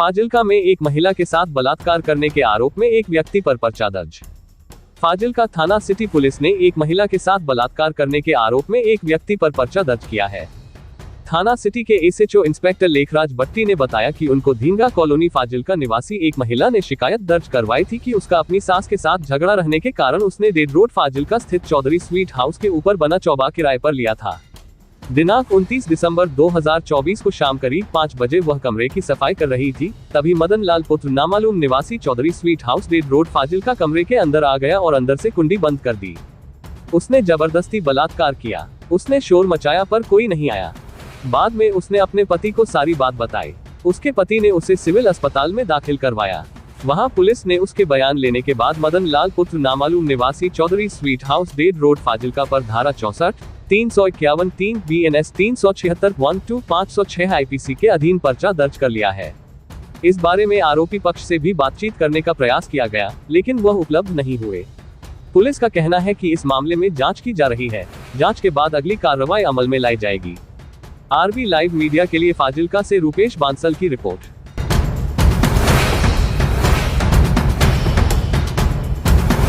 फाजिल्का में एक महिला के साथ बलात्कार करने के आरोप में एक व्यक्ति पर पर्चा दर्ज। फाजिल्का थाना सिटी पुलिस ने एक महिला के साथ बलात्कार करने के आरोप में एक व्यक्ति पर पर्चा दर्ज किया है। थाना सिटी के एसएचओ इंस्पेक्टर लेखराज भट्टी ने बताया कि उनको धींगा कॉलोनी फाजिलका निवासी एक महिला ने शिकायत दर्ज करवाई थी कि उसका अपनी सास के साथ झगड़ा रहने के कारण उसने रेड रोड फाजिलका स्थित चौधरी स्वीट हाउस के ऊपर बना चौबा किराए पर लिया था। दिनांक 29 दिसंबर 2024 को शाम करीब पाँच बजे वह कमरे की सफ़ाई कर रही थी, तभी मदन लाल पुत्र नामालूम निवासी Chaudhary sweet house red road Fazilka कमरे के अंदर आ गया और अंदर से कुंडी बंद कर दी। उसने ज़बरदस्ती बलात्कार किया। उसने शोर मचाया पर कोई नहीं आया। बाद में उसने अपने पति को सारी बात बताई। उसके पति ने उसे सिविल अस्पताल में दाखिल करवाया। वहाँ पुलिस ने उसके बयान लेने के बाद मदन लाल पुत्र नामालूम निवासी Chaudhary sweet house red road Fazilka पर धारा चौसठ तीन सौ इक्यावन तीन बी एन एस तीन सौ छिहत्तर वन टू पाँच सौ छह आईपीसी के अधीन पर्चा दर्ज कर लिया है इस बारे में आरोपी पक्ष से भी बातचीत करने का प्रयास किया गया लेकिन वह उपलब्ध नहीं हुए पुलिस का कहना है कि इस मामले में जांच की जा रही है जांच के बाद अगली कार्रवाई अमल में लाई जाएगी आरबी लाइव मीडिया के लिए फाजिल्का से रूपेश बांसल की रिपोर्ट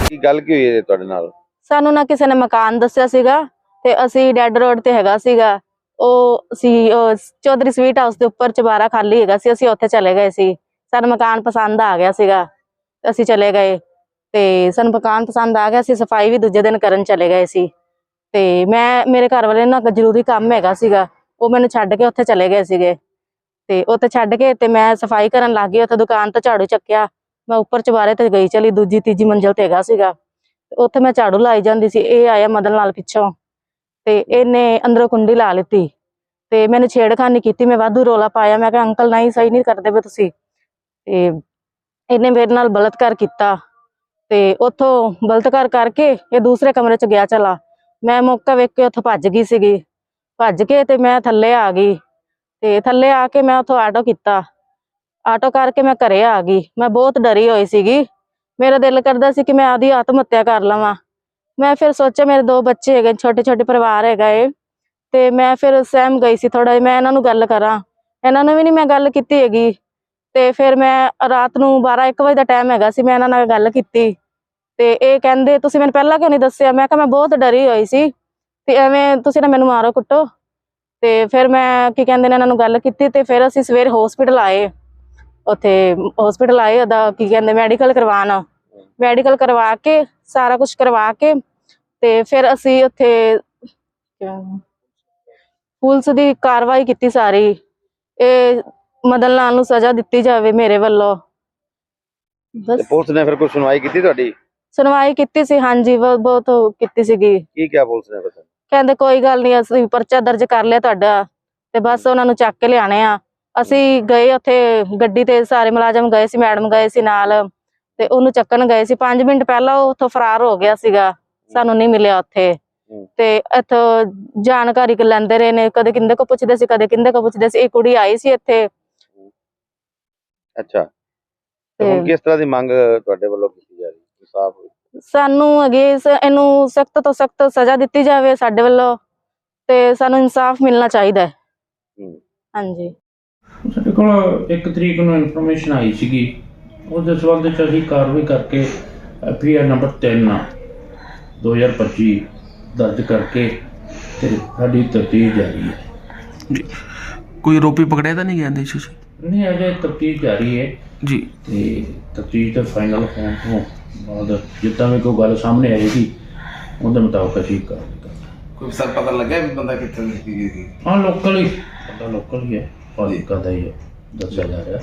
ਕੀ ਗੱਲ ਕੀ ਹੋਈ ਹੈ ਤੁਹਾਡੇ ਨਾਲ ਸਾਨੂੰ ਨਾ ਕਿਸੇ ਨੇ ਮਕਾਨ ਦੱਸਿਆ ਸੀਗਾ ਤੇ ਅਸੀਂ ਡੈਡ ਰੋਡ ਤੇ ਹੈਗਾ ਸੀਗਾ। ਉਹ ਸੀ, ਉਹ ਚੌਧਰੀ ਸਵੀਟ ਹਾਊਸ ਦੇ ਉੱਪਰ ਚਬਾਰਾ ਖਾਲੀ ਹੈਗਾ ਸੀ। ਅਸੀਂ ਉੱਥੇ ਚਲੇ ਗਏ ਸੀ। ਸਾਨੂੰ ਮਕਾਨ ਪਸੰਦ ਆ ਗਿਆ ਸੀਗਾ। ਅਸੀਂ ਚਲੇ ਗਏ ਤੇ ਸਾਨੂੰ ਮਕਾਨ ਪਸੰਦ ਆ ਗਿਆ। ਸੀ ਸਫ਼ਾਈ ਵੀ ਦੂਜੇ ਦਿਨ ਕਰਨ ਚਲੇ ਗਏ ਸੀ। ਤੇ ਮੈਂ, ਮੇਰੇ ਘਰ ਵਾਲੇ ਨਾਲ ਜ਼ਰੂਰੀ ਕੰਮ ਹੈਗਾ ਸੀਗਾ। ਉਹ ਮੈਨੂੰ ਛੱਡ ਕੇ ਉੱਥੇ ਚਲੇ ਗਏ ਸੀਗੇ। ਤੇ ਉੱਥੇ ਛੱਡ ਕੇ ਤੇ ਮੈਂ ਸਫ਼ਾਈ ਕਰਨ ਲੱਗ ਗਈ। ਉੱਥੇ ਦੁਕਾਨ ਤੋਂ ਝਾੜੂ ਚੱਕਿਆ। ਮੈਂ ਉੱਪਰ ਚਬਾਰੇ ਤੇ ਗਈ ਚਲੀ। ਦੂਜੀ, ਤੀਜੀ ਮੰਜ਼ਲ ਤੇ ਹੈਗਾ ਸੀਗਾ। ਤੇ ਉੱਥੇ ਮੈਂ ਝਾੜੂ ਲਾਈ ਜਾਂਦੀ ਸੀ। ਇਹ ਆਇਆ ਮਦਨ ਲਾਲ ਪਿੱਛੋਂ। ਤੇ ਇਹਨੇ ਅੰਦਰੋਂ ਕੁੰਡੀ ਲਾ ਲਿੱਤੀ ਤੇ ਮੈਨੂੰ ਛੇੜਖਾਨੀ ਕੀਤੀ, ਮੈਂ ਵਾਧੂ ਰੋਲਾ ਪਾਇਆ, ਮੈਂ ਕਿਹਾ ਅੰਕਲ ਨਹੀਂ, ਸਹੀ ਨਹੀਂ ਕਰਦੇ ਪਏ ਤੁਸੀਂ। ਤੇ ਇਹਨੇ ਮੇਰੇ ਨਾਲ ਬਲਤਕਾਰ ਕੀਤਾ ਤੇ ਉੱਥੋਂ ਬਲਤਕਾਰ ਕਰਕੇ ਇਹ ਦੂਸਰੇ ਕਮਰੇ 'ਚ ਗਿਆ ਚਲਾ। ਮੈਂ ਮੌਕਾ ਵੇਖ ਕੇ ਉੱਥੋਂ ਭੱਜ ਗਈ ਸੀਗੀ। ਭੱਜ ਕੇ ਤੇ ਮੈਂ ਥੱਲੇ ਆ ਗਈ ਤੇ ਥੱਲੇ ਆ ਕੇ ਮੈਂ ਉੱਥੋਂ ਆਟੋ ਕੀਤਾ। ਆਟੋ ਕਰਕੇ ਮੈਂ ਘਰੇ ਆ ਗਈ। ਮੈਂ ਬਹੁਤ ਡਰੀ ਹੋਈ ਸੀਗੀ। ਮੇਰਾ ਦਿਲ ਕਰਦਾ ਸੀ ਕਿ ਮੈਂ ਆਦੀ ਆਤਮ ਹੱਤਿਆ ਕਰ ਲਵਾਂ। ਮੈਂ ਫਿਰ ਸੋਚਿਆ ਮੇਰੇ ਦੋ ਬੱਚੇ ਹੈਗੇ ਛੋਟੇ ਛੋਟੇ ਪਰਿਵਾਰ ਹੈਗਾ ਏ ਤੇ ਮੈਂ ਫਿਰ ਸਹਿਮ ਗਈ ਸੀ ਥੋੜਾ ਮੈਂ ਇਹਨਾਂ ਨੂੰ ਗੱਲ ਕਰਾਂ। ਇਹਨਾਂ ਨੂੰ ਵੀ ਨਹੀਂ ਮੈਂ ਗੱਲ ਕੀਤੀ ਹੈਗੀ। ਤੇ ਫਿਰ ਮੈਂ ਰਾਤ ਨੂੰ 12 1 ਵਜੇ ਦਾ ਟਾਈਮ ਹੈਗਾ ਸੀ, ਮੈਂ ਇਹਨਾਂ ਨਾਲ ਗੱਲ ਕੀਤੀ। ਤੇ ਇਹ ਕਹਿੰਦੇ, ਤੁਸੀਂ ਮੈਨੂੰ ਪਹਿਲਾਂ ਕਿਉਂ ਨਹੀਂ ਦੱਸਿਆ? ਮੈਂ ਕਿਹਾ, ਮੈਂ ਬਹੁਤ ਡਰੀ ਹੋਈ ਸੀ। ਤੇ ਐਵੇਂ ਤੁਸੀਂ ਨਾ ਮੈਨੂੰ ਮਾਰੋ, ਕੁੱਟੋ। ਤੇ ਫਿਰ ਮੈਂ ਕੀ ਕਹਿੰਦੇ ਨੇ, ਇਹਨਾਂ ਨੂੰ ਗੱਲ ਕੀਤੀ ਤੇ ਫਿਰ ਅਸੀਂ ਸਵੇਰ ਹਸਪੀਟਲ ਆਏ। ਉੱਥੇ ਹਸਪੀਟਲ ਆਏ, ਉਹਦਾ ਕੀ ਕਹਿੰਦੇ ਮੈਡੀਕਲ ਕਰਵਾਉਣ। ਮੈਡੀਕਲ ਕਰਵਾ ਕੇ ਸਾਰਾ ਕੁਝ ਕਰਵਾ ਕੇ ਤੇ ਫਿਰ ਅਸੀਂ ਉੱਥੇ ਪੁਲਿਸ ਦੀ ਕਾਰਵਾਈ ਕੀਤੀ ਸਾਰੀ। ਇਹ ਮਦਨ ਲਾਲ ਨੂੰ ਸਜ਼ਾ ਦਿੱਤੀ ਜਾਵੇ ਮੇਰੇ ਵੱਲੋਂ। ਬਸ। ਪੁਲਿਸ ਨੇ ਫਿਰ ਕੋਈ ਸੁਣਵਾਈ ਕੀਤੀ ਤੁਹਾਡੀ? ਸੁਣਵਾਈ ਕੀਤੀ ਸੀ ਹਾਂਜੀ ਬਹੁਤ ਬਹੁਤ ਕੀਤੀ ਸੀਗੀ। ਕੀ ਕਿਹਾ ਪੁਲਿਸ ਨੇ ਫਿਰ? ਕਹਿੰਦੇ ਕੋਈ ਗੱਲ ਨਹੀਂ ਅਸੀਂ ਪਰਚਾ ਦਰਜ ਕਰ ਲਿਆ ਤੁਹਾਡਾ ਤੇ ਬਸ ਉਹਨਾਂ ਨੂੰ ਚੱਕ ਕੇ ਲਿਆਣੇ ਆ। ਅਸੀਂ ਗਏ ਉੱਥੇ ਗੱਡੀ ਤੇ ਸਾਰੇ ਮੁਲਾਜ਼ਮ ਗਏ ਸੀ ਮੈਡਮ ਗਏ ਸੀ ਨਾਲ। ਤੇ ਉਹਨੂੰ ਚੱਕਣ ਗਏ ਸੀ। 5 ਮਿੰਟ ਪਹਿਲਾਂ ਉਹ ਉੱਥੋਂ ਫਰਾਰ ਹੋ ਗਿਆ ਸੀਗਾ। ਸਾਨੂੰ ਨਹੀਂ ਮਿਲਿਆ ਉੱਥੇ। ਤੇ ਇੱਥੋਂ ਜਾਣਕਾਰੀ ਕ ਲੈਂਦੇ ਰਹੇ ਨੇ। ਕਦੇ ਕਿੰਦੇ ਕੋ ਪੁੱਛਦੇ ਸੀ ਕਦੇ ਕਿੰਦੇ ਕੋ ਪੁੱਛਦੇ ਸੀ। ਇਹ ਕੁੜੀ ਆਈ ਸੀ ਇੱਥੇ। ਅੱਛਾ। ਤੇ ਹੁਣ ਕਿਸ ਤਰ੍ਹਾਂ ਦੀ ਮੰਗ ਤੁਹਾਡੇ ਵੱਲੋਂ ਕੀਤੀ ਜਾ ਰਹੀ? ਹੈ ਇਨਸਾਫ ਸਾਨੂੰ ਹੈਗੀ ਇਸ ਇਹਨੂੰ ਸਖਤ ਤੋਂ ਸਖਤ ਸਜ਼ਾ ਦਿੱਤੀ ਜਾਵੇ ਸਾਡੇ ਵੱਲੋਂ। ਤੇ ਸਾਨੂੰ ਇਨਸਾਫ ਮਿਲਣਾ ਚਾਹੀਦਾ ਹੂੰ। ਹਾਂਜੀ। ਸਾਡੇ ਕੋਲ ਇੱਕ ਤਰੀਕ ਨੂੰ ਇਨਫੋਰਮੇਸ਼ਨ ਆਈ ਸੀਗੀ। ਉਹਦੇ ਸਬੰਧ ਵਿੱਚ ਅਸੀਂ ਕਾਰਵਾਈ ਕਰਕੇ ਐਫਆਈਆਰ ਨੰਬਰ 3 2025 ਦਰਜ ਕਰਕੇ ਤੇ ਸਾਡੀ ਤਫਤੀਸ਼ ਜਾਰੀ ਹੈ। ਜੀ। ਕੋਈ ਆਰੋਪੀ ਪਕੜਿਆ ਤਾਂ ਨਹੀਂ ਗਿਆ ਇਹਦੇ 'ਚ ਜੀ? ਨਹੀਂ ਅਜੇ ਤਫਤੀਸ਼ ਜਾਰੀ ਹੈ। ਜੀ। ਤੇ ਤਫਤੀਸ਼ ਦਾ ਫਾਈਨਲ ਹੋਣ ਤੋਂ ਬਾਅਦ ਜਿੱਦਾਂ ਵੀ ਕੋਈ ਗੱਲ ਸਾਹਮਣੇ ਆਏਗੀ ਉਹਦੇ ਮੁਤਾਬਕ ਅਸੀਂ ਕਰਾਂਗੇ ਕੋਈ ਸਰ ਪਤਾ ਲੱਗਾ ਵੀ ਬੰਦਾ ਕਿੱਥੇ ਦੀ ਸੀ? ਹਾਂ ਲੋਕਲ ਹੀ ਬੰਦਾ ਲੋਕਲ ਹੀ ਹੈ ਫਾਜ਼ਿਲਕਾ ਦਾ ਹੀ ਹੈ ਦੱਸਿਆ ਜਾ ਰਿਹਾ।